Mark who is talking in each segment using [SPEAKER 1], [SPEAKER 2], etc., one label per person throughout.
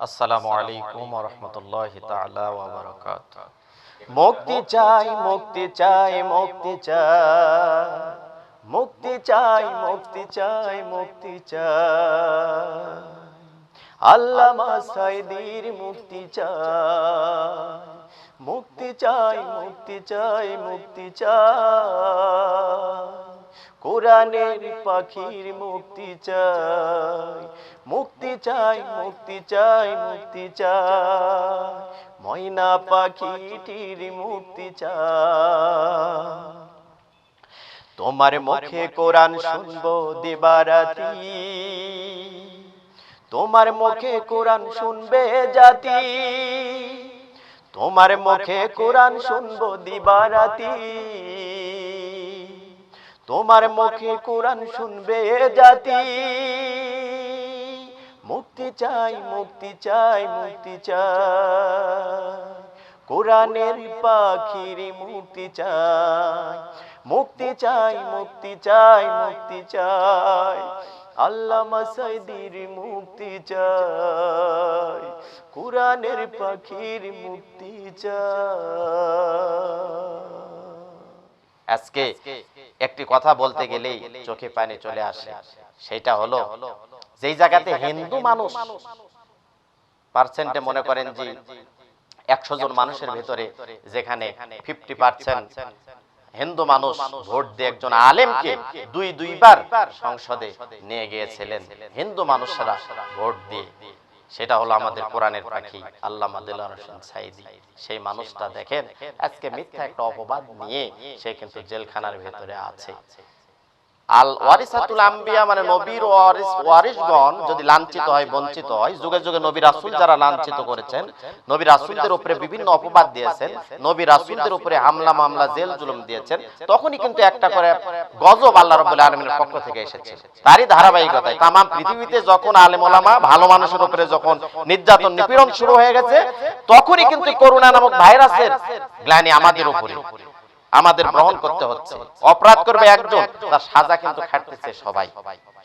[SPEAKER 1] আসসালামু আলাইকুম রহমতুল্লাহ বারাকাত মুক্তি চাই মুক্তি চাই মুক্তি চাই। মুক্তি চাই মুক্তি চাই মুক্তি চাই। আল্লামা সাইদির মুক্তি চাই। মুক্তি চাই মুক্তি চাই মুক্তি চাই। কোরআনের পাখির মুক্তি চাই মুক্তি চাই মুক্তি চাই মুক্তি চাই। ময়না পাখিটির মুক্তি চাই। তোমার মুখে কোরআন শুনব দিবারাতি তোমার মুখে কোরআন শুনবে জাতি। তোমার মুখে কোরআন শুনব দিবারাতি তোমার মুখে কোরআন শুনবে জাতি। মুক্তি চাই মুক্তি চাই মুক্তি চাই। কোরআনের পাখির মুক্তি চাই। মুক্তি চাই মুক্তি চাই মুক্তি চাই। আল্লামা সাইদির মুক্তি চাই। কোরআনের পাখির মুক্তি চাই। আজকে একটি কথা বলতে গেলেই চোখে পানি চলে আসে। সেটা হলো যেই জায়গাতে হিন্দু মানুষ পার্সেন্টে মনে করেন যে একশো জন মানুষের ভেতরে যেখানে ফিফটি পার্সেন্ট হিন্দু মানুষ ভোট দিয়ে একজন আলেমকে দুই দুইবার সংসদে নিয়ে গিয়েছিলেন। হিন্দু মানুষরা ভোট দিয়ে। সেটা হলো আমাদের কোরআনের পাখি। আল্লাহ হোসেন সাইদি সেই মানুষটা দেখেন আজকে মিথ্যা একটা অপবাদ নিয়ে সে কিন্তু জেলখানার ভেতরে আছে। আল ওয়ারিসাতুল আম্বিয়া মানে নবীর ওয়ারিস ওয়ারিসগণ যদি লাঞ্ছিত হয়, বঞ্চিত হয়, যুগে যুগে নবী রাসূল যারা লাঞ্ছিত করেছেন, নবী রাসূলদের উপরে বিভিন্ন অপবাদ দিয়েছেন, নবী রাসূলদের উপরে হামলা, মামলা, জেল, জুলুম দিয়েছেন, তখনই কিন্তু একটা করে গজব আল্লাহ রাব্বুল আলামিনের পক্ষ থেকে এসেছে। তারই ধারাবাহিকতায় তামাম পৃথিবীতে যখন আলেম ওলামা, ভালো মানুষের উপরে যখন নির্যাতন, নিপীড়ন শুরু হয়ে গেছে, তখনই কিন্তু করোনা নামক ভাইরাসের গ্লানি আমাদের উপরে। আমাদের গ্রহণ করতে হচ্ছে। অপরাধ করবে একজন তার সাজা কিন্তু খাটতেছে সবাই।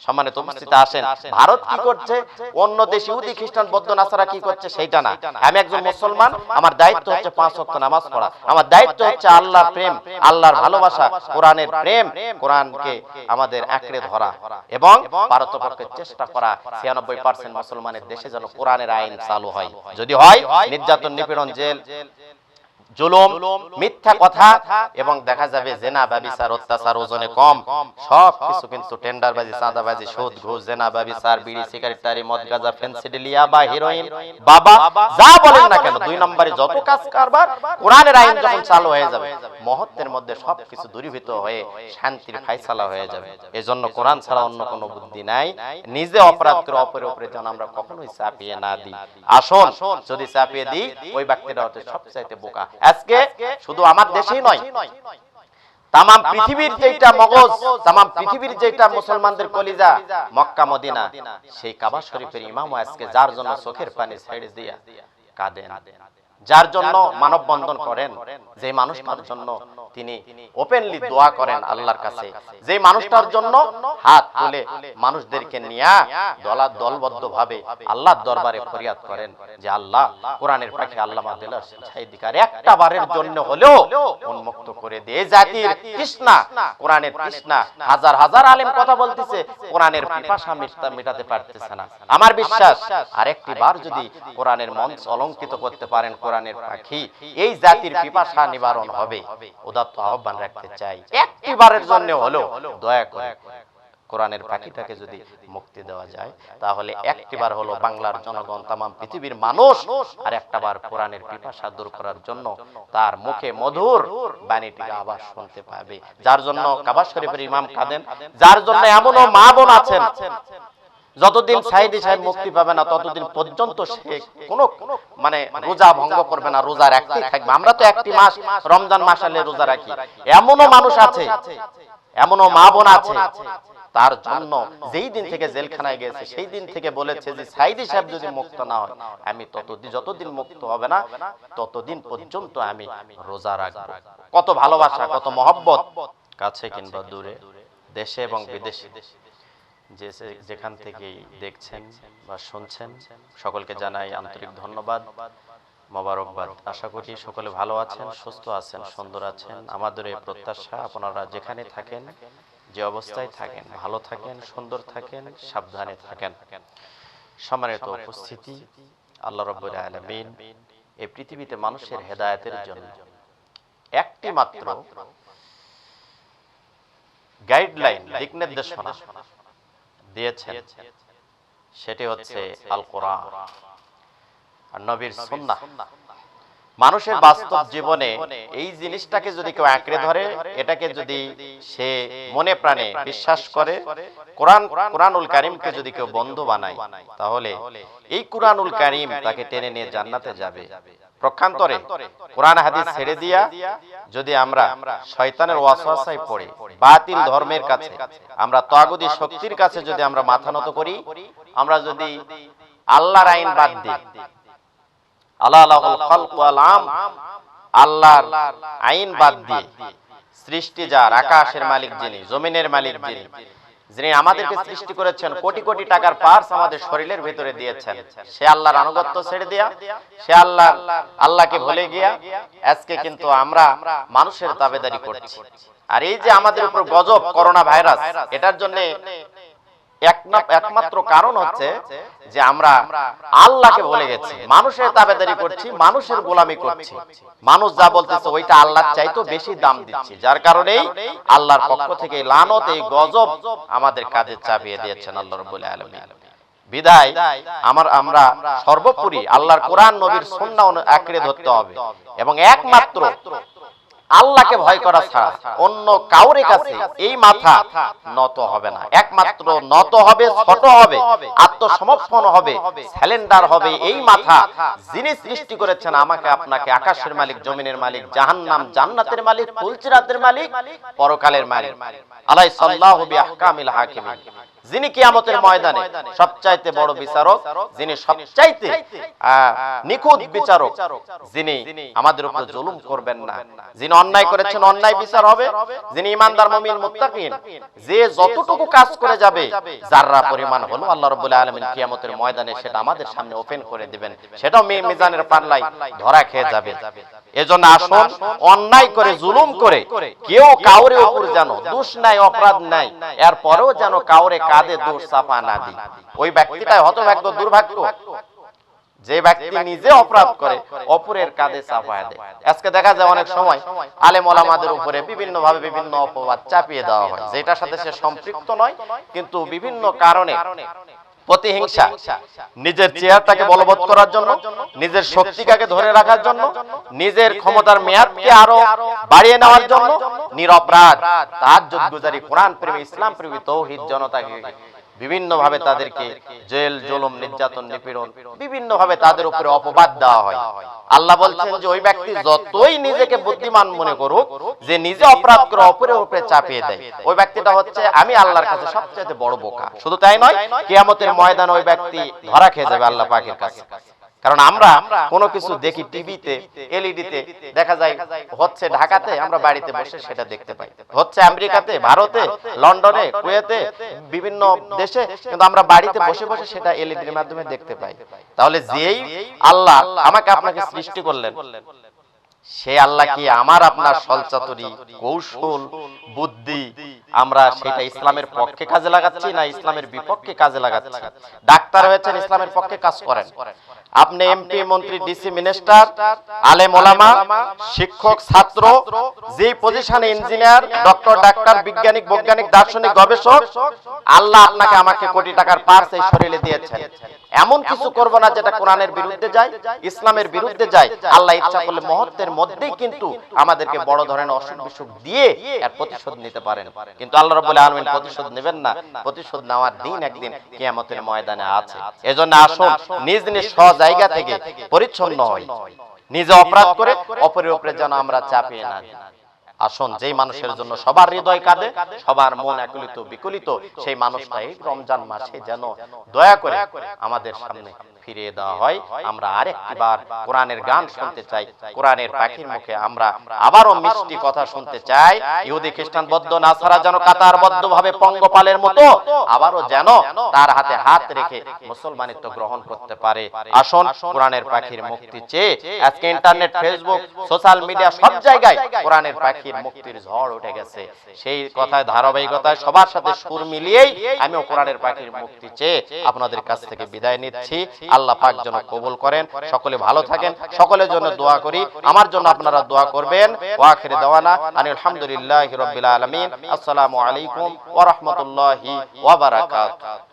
[SPEAKER 1] সম্মানিত উপস্থিতি আসেন। ভারত কি করছে? অন্য দেশ ইহুদি খ্রিস্টান বৌদ্ধ নাসারা কি করছে? সেইটা না। আমি একজন মুসলমান আমার দায়িত্ব হচ্ছে পাঁচ ওয়াক্ত নামাজ পড়া। আমার দায়িত্ব হচ্ছে আল্লাহর প্রেম আল্লাহর ভালোবাসা কোরআনের প্রেম কোরআনকে আমাদের আঁকড়ে ধরা। এবং পারতপক্ষে চেষ্টা করা ছিয়ানব্বই পার্সেন্ট মুসলমানের দেশে যেন কোরআনের আইন চালু হয়। যদি হয় নির্যাতন নিপীড়ন জেল জুলুম মিথ্যা কথা এবং দেখা যাবে জেনা ব্যবিচার অত্যাচার ওজনে কম। সব কিছু কিন্তু টেন্ডারবাজি চাঁদাবাজি সুদ ঘুষ জেনা ব্যবিচার বিড়ি সিগারেট টারি মদ গাঁজা ফেন্সিডিলিয়া বা হিরোইন বাবা যা বলেন না কেন দুই নম্বরে যত কাজ কারবার কোরআনের আইন যখন চালু হয়ে যাবে মহত্বের মধ্যে সব কিছু দূরীভূত হয়ে শান্তির ফাইসালা হয়ে যাবে। এজন্য কোরআন ছাড়া অন্য কোনো বুদ্ধি নাই। নিজে অপরাধ করে অপরের উপরে যেন আমরা কখনোই চাপিয়ে না দিই আসুন যদি চাপিয়ে দিই ওই ব্যক্তিটা হচ্ছে সবচাইতে বোকা আজকে শুধু আমার দেশেই নয় তাম পৃথিবীর যেটা মগজ তাম পৃথিবীর যেটা মুসলমানদের কলিজা মক্কা মদিনা সেই কাবা শরীফের ইমাম আজকে যার জন্য চোখের পানি ছেড়ে দিয়া কাঁদেন। যার জন্য মানববন্ধন করেন যে মানুষটার জন্য তিনি ওপেনলি দোয়া করেন আল্লাহর কাছে। যে মানুষটার জন্য হাত তুলে মানুষদেরকে নিয়ে দলা দলবদ্ধ ভাবে আল্লাহর দরবারে ফরিয়াদ করেন যে আল্লাহ কোরআনের পাখি আল্লাহ সাইদিকার একটা বারের জন্য হলেও উন্মুক্ত করে দিয়ে। জাতির কৃষ্ণা কোরআনের কৃষ্ণা হাজার হাজার আলেম কথা বলতেছে কোরআনের পিপাসা মিটতা- মেটাতে পারতেছে না। আমার বিশ্বাস আরেকটি বার যদি কোরআনের মঞ্চ অলঙ্কিত করতে পারেন কোরআনের পাখি এই জাতির পিপাসা নিবারণ হবে। উদাত্ত আহ্বান রাখতে চাই। একটি বারের জন্য হলো দয়া করে কোরআনের পাখিটাকে যদি মুক্তি দেওয়া যায় তাহলে একটিবার হলো বাংলার জনগণ তাম পৃথিবীর মানুষ আর একটাবার কোরআনের পিপাসা দূর করার জন্য তার মুখে মধুর বাণীটিকে আবার শুনতে পাবে। যার জন্য কাবা শরীফের ইমাম কাঁদেন যার জন্য এমনও মা বোন আছেন। যতদিন সাইদি সাহেব মুক্তি পাবে না ততদিন পর্যন্ত সে কোনো মানে রোজা ভঙ্গ করবে না রোজা রাখতেই থাকবে। আমরা তো একটি মাস রমজান মাস আলে রোজা রাখি। এমনও মানুষ আছে এমনও মা বোন আছে তার জন্য যেই দিন থেকে জেলখানায় গেছে সেই দিন থেকে বলেছে যে সাইদি সাহেব যদি মুক্ত না হয় আমি ততদিন যতদিন মুক্ত হবে না ততদিন পর্যন্ত আমি রোজা রাখব। কত ভালোবাসা কত মহব্বত কাছে কিংবা দূরে দেশে এবং বিদেশে যে যেখান থেকেই দেখছেন বা শুনছেন সকলকে জানাই আন্তরিক ধন্যবাদ। মোবারকবাদ। আশা করি সকলে ভালো আছেন সুস্থ আছেন সুন্দর আছেন। আমাদের এই প্রত্যাশা আপনারা যেখানে থাকেন যে অবস্থায় থাকেন ভালো থাকেন সুন্দর থাকেন সাবধানে থাকেন। সম্মানিত উপস্থিতি আল্লাহ রব্বুল আলামিন এই পৃথিবীতে মানুষের হেদায়তের জন্য। একটি মাত্র গাইডলাইন দিক নির্দেশনা। দিয়েছেন। সেটি হচ্ছে আল কোরআন নবীর সুন্নাহ। মানুষের বাস্তব জীবনে এই জিনিসটাকে যদি কেউ আঁকড়ে ধরে এটাকে যদি সে মনে প্রাণে বিশ্বাস করে কোরআন কোরআনুল কারিমকে যদি কেউ বন্ধু বানায় তাহলে এই কোরআনুল কারিম তাকে টেনে নিয়ে জান্নাতে যাবে। প্রক্ষান্তরে কোরআন হাদিস ছেড়ে দিয়া যদি আমরা শয়তানের ওয়াসওয়াসায় পড়ে বাতিল ধর্মের কাছে। আমরা তাগুদি শক্তির কাছে যদি আমরা মাথা নত করি আমরা যদি আল্লাহর আইন বাদ দিই। আল্লাহ লাহুল খালক ওয়াল আম। আল্লাহর আইন বাদ দিয়ে সৃষ্টি যার আকাশের মালিক যিনি জমিনের মালিক যিনি যিনি আমাদেরকে সৃষ্টি করেছেন, কোটি কোটি টাকার পার্স আমাদের শরীরের ভেতরে দিয়েছেন। সে আল্লাহর আনুগত্য ছেড়ে দিয়া, সে আল্লাহ, আল্লাহকে ভুলে গিয়া আজকে কিন্তু আমরা মানুষের দাবেদারি করছি। আর এই যে আমাদের উপর গজব করোনা ভাইরাস এটার জন্য একমাত্র কারণ হচ্ছে যে আমরা আল্লাহকে ভুলে গেছি। মানুষের করছি, মানুষের গোলামি করছি। মানুষ যা বলতেছে ওইটা আল্লাহর চাইতো বেশি দাম দিচ্ছি। যার কারণেই আল্লাহর পক্ষ থেকে লানত, এই গজব আমাদের কাজে চাপিয়ে দিয়েছেন আল্লাহ রব্বুল আলামিন। বিদায়, আমার আমরা সর্বোপরি আল্লাহর কোরআন, নবীর সুন্নাহ আঁকড়ে ধরতে হবে। এবং একমাত্র আল্লাহকে ভয় করা ছাড়া অন্য কাউরে কাছে এই মাথা নত হবে না। একমাত্র নত হবে ছোট হবে আত্মসমর্পণ হবে স্যালেন্ডার হবে এই মাথা যিনি সৃষ্টি করেছেন আমাকে আপনাকে আকাশের মালিক জমিনের মালিক জাহান্নাম জান্নাতের মালিক ফুলচিরাতের মালিক পরকালের মালিক। আলাই সাল্লাহু বিআহকামিল হাকিমিন। যিনি কিয়ামতের ময়দানে সবচাইতে বড় বিচারক যিনি সবচাইতে নিখুঁত বিচারক যিনি আমাদের উপর জুলুম করবেন না যিনি অন্যায় করেছেন অন্যায় বিচার হবে যিনি ইমানদার মুমিন মুত্তাকিন যে যতটুকু কাজ করে যাবে যাররা পরিমাণ হলো আল্লাহ রাব্বুল আলামিন কিয়ামতের ময়দানে সেটা আমাদের সামনে ওপেন করে দিবেন। সেটাও মিজানের পাল্লায় ধরা খেয়ে যাবে। এজন্য আসুন, অন্যায় করে, জুলুম করে, কেউ কাউরে উপর যেন দোষ নাই, অপরাধ নাই, এরপরেও যেন কাউরে কাঁধে দোষ চাপা না দিই ওই ব্যক্তিটাই হতভাগ্য, দুর্ভাগ্য। যে ব্যক্তি নিজে অপরাধ করে, অপরের কাঁধে চাপায় দেয়। আজকে দেখা যায় অনেক সময় আলেম ওলামাদের উপরে বিভিন্ন ভাবে বিভিন্ন অপবাদ চাপিয়ে দেওয়া হয়। যেটার সাথে সে সম্পৃক্ত নয়, কিন্তু বিভিন্ন কারণে প্রতিহিংসা নিজের চেয়ারটাকে বলবৎ করার জন্য নিজের শক্তিটাকে ধরে রাখার জন্য নিজের ক্ষমতার মেয়াদকে আরও বাড়িয়ে নেওয়ার জন্য নিরপরাধ তার গুজারি কোরআন প্রেমী ইসলাম প্রেমী তৌহিদ জনতাকে বিভিন্ন ভাবে তাদেরকে জেল জুলুম নির্যাতন নিপীড়ন বিভিন্ন ভাবে তাদের উপরে অপবাদ দেওয়া হয়। আল্লাহ বলছেন যে ওই ব্যক্তি যতই নিজেকে বুদ্ধিমান মনে করুক, যে নিজে অপরাধ করে অপরের উপরে চাপিয়ে দেয়, ওই ব্যক্তিটা হচ্ছে আমি আল্লাহর কাছে সবচেয়ে বড় বোকা। শুধু তাই নয়, কেয়ামতের ময়দান ওই ব্যক্তি ধরা খেয়ে যাবে আল্লাহ পাখির কাছে। কারণ আমরা কোনো কিছু দেখি টিভিতে, এলইডিতে, দেখা যায় হচ্ছে ঢাকাতে আমরা বাড়িতে বসে সেটা দেখতে পাই। হচ্ছে আমেরিকাতে, ভারতে, লন্ডনে, কুয়েতে, বিভিন্ন দেশে কিন্তু আমরা বাড়িতে বসে বসে সেটা এলইডির মাধ্যমে দেখতে পাই। তাহলে যেই আল্লাহ আমাকে আপনাকে সৃষ্টি করলেন, সে আল্লাহ কি আমার আপনার সলচাতুরি কৌশল, বুদ্ধি আমরা সেটা ইসলামের পক্ষে কাজে লাগাচ্ছি না ইসলামের বিপক্ষে কাজে লাগাচ্ছি ডাক্তার হয়েছেন ইসলামের পক্ষে কাজ করেন। আপনি এমপি মন্ত্রী ডিসি মিনিস্টার আলেম ওলামা শিক্ষক ছাত্র যে পজিশনে ইঞ্জিনিয়ার ডক্টর ডাক্তার বিজ্ঞানিক বৈজ্ঞানিক দার্শনিক গবেষক আল্লাহ আপনাকে আমাকে কোটি টাকার পার্স এই শরীরে দিয়েছেন। এমন কিছু করব না যেটা কোরআনের বিরুদ্ধে যায় ইসলামের বিরুদ্ধে যায়। আল্লাহ ইচ্ছা করলে মুহূর্তের মধ্যেই কিন্তু আমাদেরকে বড় ধরনের অসুখ বিসুখ দিয়ে এর প্রতিশোধ নিতে পারেন। কিন্তু আল্লাহ রাব্বুল আলামিন প্রতিশোধ নেবেন না। প্রতিশোধ নেওয়ার দিন একদিন কিয়ামতের ময়দানে আছে। এজন্য আসুন নিজ নিজ স্ব জায়গা থেকে পরিচ্ছন্ন হয় নিজে অপরাধ করে অপরের উপরে যেন আমরা চাপিয়ে না দিই। আসুন যেই মানুষের জন্য সবার হৃদয় কাঁদে সবার মন একলিত বিকলিত সেই মানুষটা এই রমজান মাসে যেন দয়া করে আমাদের সামনে ফিরিয়ে দেওয়া হয়, আমরা আরেকটি বার কোরআনের গান শুনতে চাই। কোরআনের পাখির মুখে আমরা আবারও মিষ্টি কথা শুনতে চাই। ইহুদি, খ্রিস্টান, বৌদ্ধ, নাসারা যেন কাতার বদ্ধ ভাবে পঙ্গপালের মতো আবারও যেন তার হাতে হাত রেখে মুসলমানিত্ব গ্রহণ করতে পারে। আসুন, কোরআনের পাখির মুক্তি চেয়ে আজকে ইন্টারনেট, ফেসবুক, সোশ্যাল মিডিয়া সব জায়গায় কোরআনের পাখির মুক্তির ঝড় উঠে গেছে। সেই কথায়, ধারাবাহিকতায় সবার সাথে সুর মিলিয়েই আমিও কোরআনের পাখির মুক্তি চেয়ে আপনাদের কাছ থেকে বিদায় নিচ্ছি। আল্লাহ পাক যেন কবুল করেন। সকলে ভালো থাকেন। সকলের জন্য দোয়া করি। আমার জন্য আপনারা দোয়া করবেন। ওয়াখির দেওয়ানা। আনি আলহামদুলিল্লাহ রবিল আলমিন। আসসালামু আলাইকুম ওরহমতুল্লাহ বারাকাতুহু।